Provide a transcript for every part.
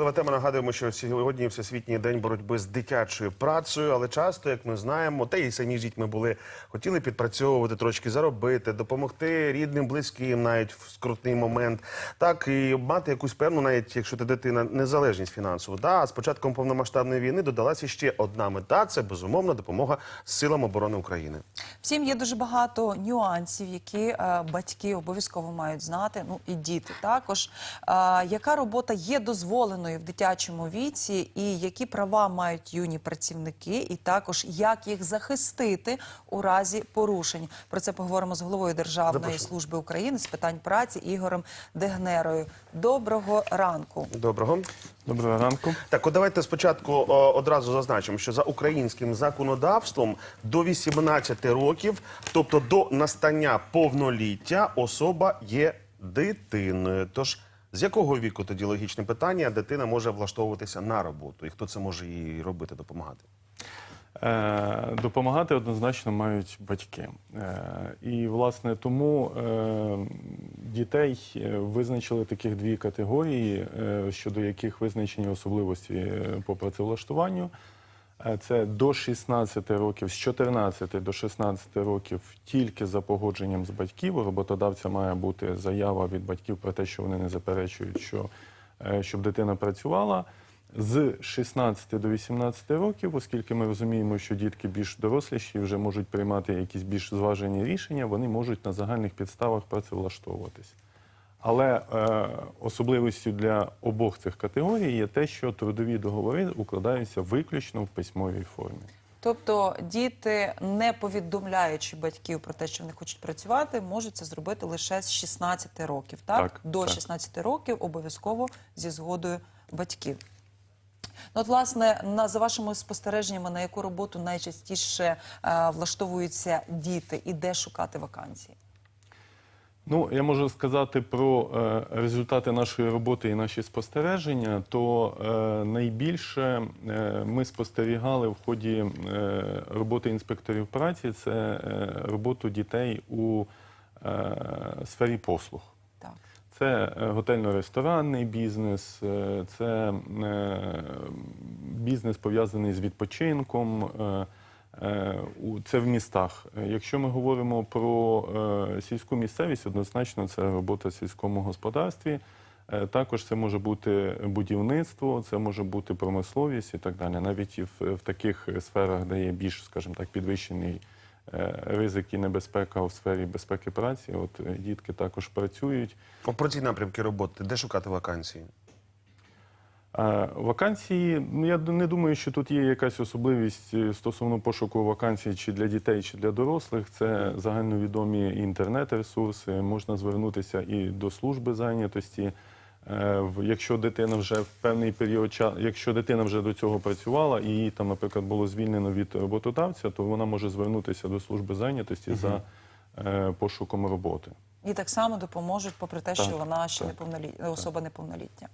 Важлива тема нагадуємо, що сьогодні Всесвітній день боротьби з дитячою працею, але часто, як ми знаємо, та й самі з дітьми були, хотіли підпрацьовувати, трошки заробити, допомогти рідним, близьким, навіть в скрутний момент, так і мати якусь певну, навіть якщо ти дитина, незалежність фінансову. Да, з початком повномасштабної війни додалася ще одна мета це безумовно допомога силам оборони України. Втім, є дуже багато нюансів, які е, батьки обов'язково мають знати. Ну і діти також. Е, яка робота є дозволеною в дитячому віці, і які права мають юні працівники, і також як їх захистити у разі порушень? Про це поговоримо з головою Державної Запрошую. служби України з питань праці Ігорем Дегнерою. Доброго ранку. Доброго. Доброго ранку. Так, от давайте спочатку о, одразу зазначимо, що за українським законодавством до 18 років, тобто до настання повноліття, особа є дитиною. Тож з якого віку тоді логічне питання дитина може влаштовуватися на роботу, і хто це може їй робити, допомагати? Е, допомагати однозначно мають батьки. Е, і, власне, тому е, дітей визначили таких дві категорії, щодо яких визначені особливості по працевлаштуванню. Е, Це до 16 років, з 14 до 16 років тільки за погодженням з батьків. У роботодавця має бути заява від батьків про те, що вони не заперечують, що, е, щоб дитина працювала. З 16 до 18 років, оскільки ми розуміємо, що дітки більш доросліші вже можуть приймати якісь більш зважені рішення, вони можуть на загальних підставах працевлаштовуватись. Але е, особливістю для обох цих категорій є те, що трудові договори укладаються виключно в письмовій формі. Тобто діти, не повідомляючи батьків про те, що вони хочуть працювати, можуть це зробити лише з 16 років. Так, Так, до так. 16 років обов'язково зі згодою батьків. Ну, от, власне, на за вашими спостереженнями, на яку роботу найчастіше е, влаштовуються діти і де шукати вакансії? Ну, я можу сказати про е, результати нашої роботи і наші спостереження. То е, найбільше е, ми спостерігали в ході е, роботи інспекторів праці це е, роботу дітей у е, сфері послуг. Так. Це е, готельно-ресторанний бізнес, е, це е, бізнес пов'язаний з відпочинком. е, Це в містах. Е, Якщо ми говоримо про е, сільську місцевість, однозначно це робота в сільському господарстві. Е, Також це може бути будівництво, це може бути промисловість і так далі. Навіть і в, в таких сферах, де є більш, скажімо так, підвищений е, ризик і небезпека у сфері безпеки праці, от е, дітки також працюють. Про ці напрямки роботи, де шукати вакансії? Вакансії, ну я не думаю, що тут є якась особливість е, стосовно пошуку вакансій чи для дітей, чи для дорослих. Це загальновідомі інтернет-ресурси. Можна звернутися і до служби зайнятості. Е, Якщо дитина вже в певний період часу, якщо дитина вже до цього працювала і її там, наприклад, було звільнено від роботодавця, то вона може звернутися до служби зайнятості за е, пошуком роботи. І так само допоможуть, попри те, що Так, вона ще неповнолітня, особа неповнолітня.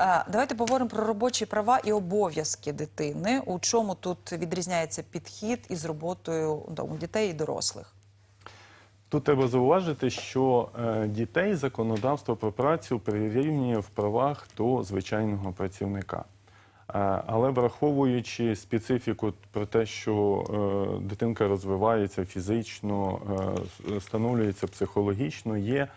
Е, Давайте поговоримо про робочі права і обов'язки дитини. У чому тут відрізняється підхід із роботою у дітей і дорослих? Тут треба зауважити, що е, дітей законодавство про працю прирівнює в правах до звичайного працівника. Е, але враховуючи специфіку про те, що е, дитинка розвивається фізично, е, становлюється психологічно, є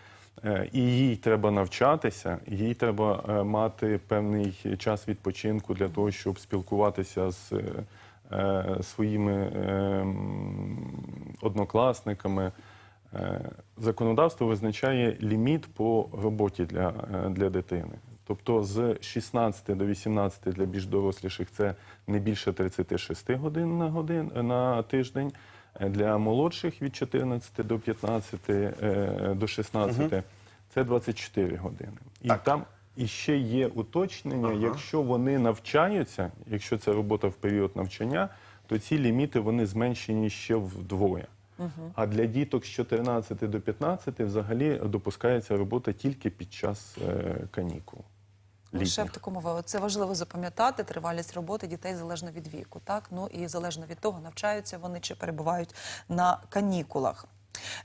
і їй треба навчатися, їй треба мати певний час відпочинку для того, щоб спілкуватися з своїми е, однокласниками. Законодавство визначає ліміт по роботі для, для дитини. Тобто з 16 до 18 для більш доросліших це не більше 36 годин на, годин, на тиждень. Е, Для молодших від 14 до 15 е, до 16 це 24 години. І Так. там і ще є уточнення, якщо вони навчаються, якщо це робота в період навчання, то ці ліміти вони зменшені ще вдвоє. А для діток з 14 до 15 взагалі допускається робота тільки під час е, канікул. Лише в такому. Це важливо запам'ятати тривалість роботи дітей залежно від віку, так ну і залежно від того, навчаються вони чи перебувають на канікулах.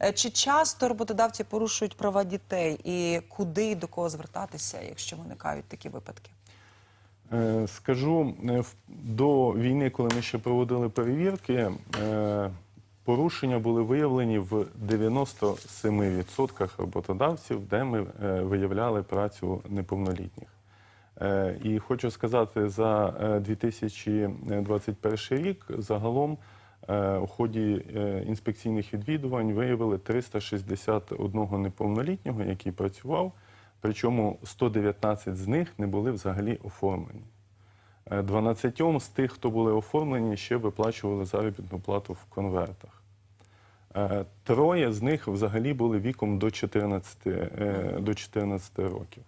Е, Чи часто роботодавці порушують права дітей і куди і до кого звертатися, якщо виникають такі випадки? Е, Скажу, е, до війни, коли ми ще проводили перевірки, порушення були виявлені в 97% роботодавців, де ми виявляли працю неповнолітніх. Е, І хочу сказати, за е, 2021 рік загалом е, у ході е, інспекційних відвідувань виявили 361 неповнолітнього, який працював, причому 119 з них не були взагалі оформлені. Е, 12 з тих, хто були оформлені, ще виплачували заробітну плату в конвертах. Е, Троє з них взагалі були віком до 14, е, до 14 років.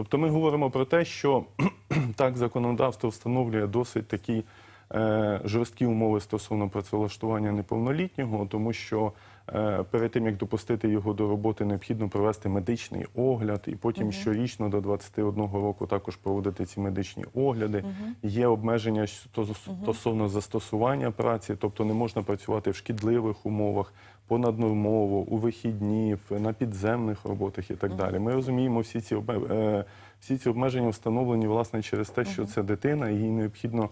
Тобто ми говоримо про те, що так законодавство встановлює досить такі е, жорсткі умови стосовно працевлаштування неповнолітнього, тому що е, перед тим як допустити його до роботи, необхідно провести медичний огляд, і потім щорічно до 21 року також проводити ці медичні огляди. Є обмеження сто- стосовно застосування праці, тобто не можна працювати в шкідливих умовах, понаднормово, у вихідні, на підземних роботах і так далі. Ми розуміємо всі ці е, всі ці обмеження встановлені власне через те, що це дитина, і їй необхідно е,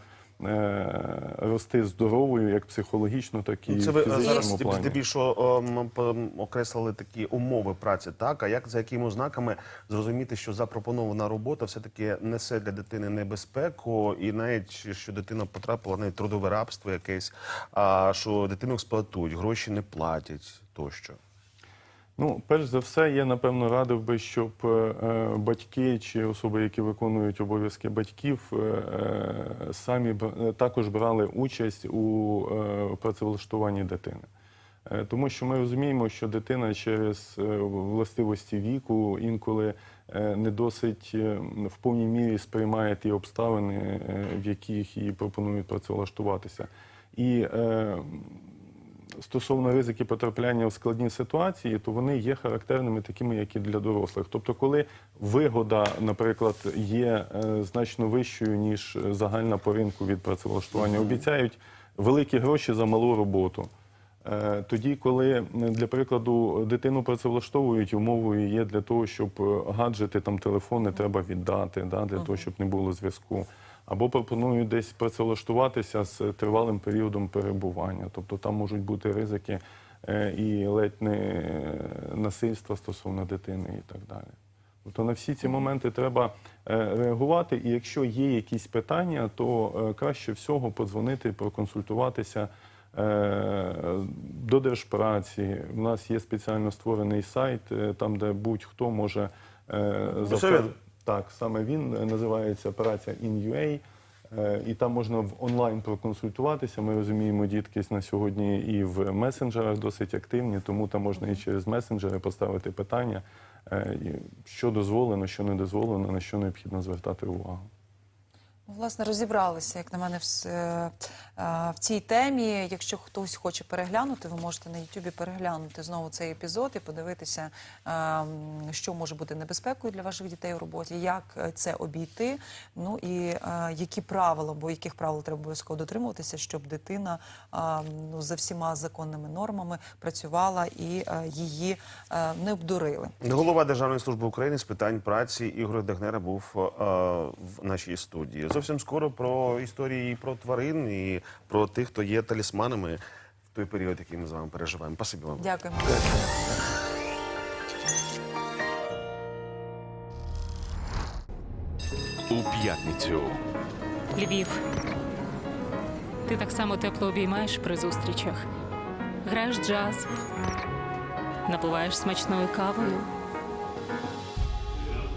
рости здоровою, як психологічно, так і Ну, Це ви е, фізичному зараз плані. здебільшого ем, окреслили такі умови праці, так? А як за якими ознаками зрозуміти, що запропонована робота все-таки несе для дитини небезпеку, і навіть що дитина потрапила навіть трудове рабство якесь, а що дитину експлуатують, гроші не платять тощо. Ну, перш за все, я напевно радив би, щоб е, е, батьки чи особи, які виконують обов'язки батьків, е, е, самі б- е, також брали участь у е, працевлаштуванні дитини. Е, Тому що ми розуміємо, що дитина через е, властивості віку інколи е, не досить е, в повній мірі сприймає ті обставини, е, в яких їй пропонують працевлаштуватися. І е, стосовно ризики потрапляння в складні ситуації, то вони є характерними такими, як і для дорослих. Тобто, коли вигода, наприклад, є е, значно вищою, ніж загальна по ринку від працевлаштування, обіцяють великі гроші за малу роботу. Е, Тоді, коли для прикладу дитину працевлаштовують, умовою є для того, щоб е, гаджети, там телефони треба віддати, да, для того, щоб не було зв'язку. Або пропонують десь працевлаштуватися з тривалим періодом перебування. Тобто там можуть бути ризики е, і ледь не е, насильства стосовно дитини і так далі. Тобто на всі ці моменти треба е, реагувати. І якщо є якісь питання, то краще всього подзвонити, проконсультуватися до держпраці. У нас є спеціально створений сайт, там, де будь-хто може він? Так, саме він е, називається операція in.ua. Е, І там можна в онлайн проконсультуватися. Ми розуміємо, дітки на сьогодні і в месенджерах досить активні, тому там можна і через месенджери поставити питання, е, що дозволено, що не дозволено, на що необхідно звертати увагу. Власне, розібралися, як на мене, в, е, е, в цій темі. Якщо хтось хоче переглянути, ви можете на Ютубі переглянути знову цей епізод і подивитися, е, що може бути небезпекою для ваших дітей у роботі, як це обійти, ну і які правила, бо яких правил треба обов'язково дотримуватися, щоб дитина ну, за всіма законними нормами працювала і її не обдурили. Голова Державної служби України з питань праці Ігор Дегнера був в нашій студії. Зовсім скоро про історії про тварин і про тих, хто є талісманами в той період, який ми з вами переживаємо. Спасибі вам. Дякуємо. у п'ятницю. Львів. Ти так само тепло обіймаєш при зустрічах. Граєш джаз, напиваєш смачною кавою.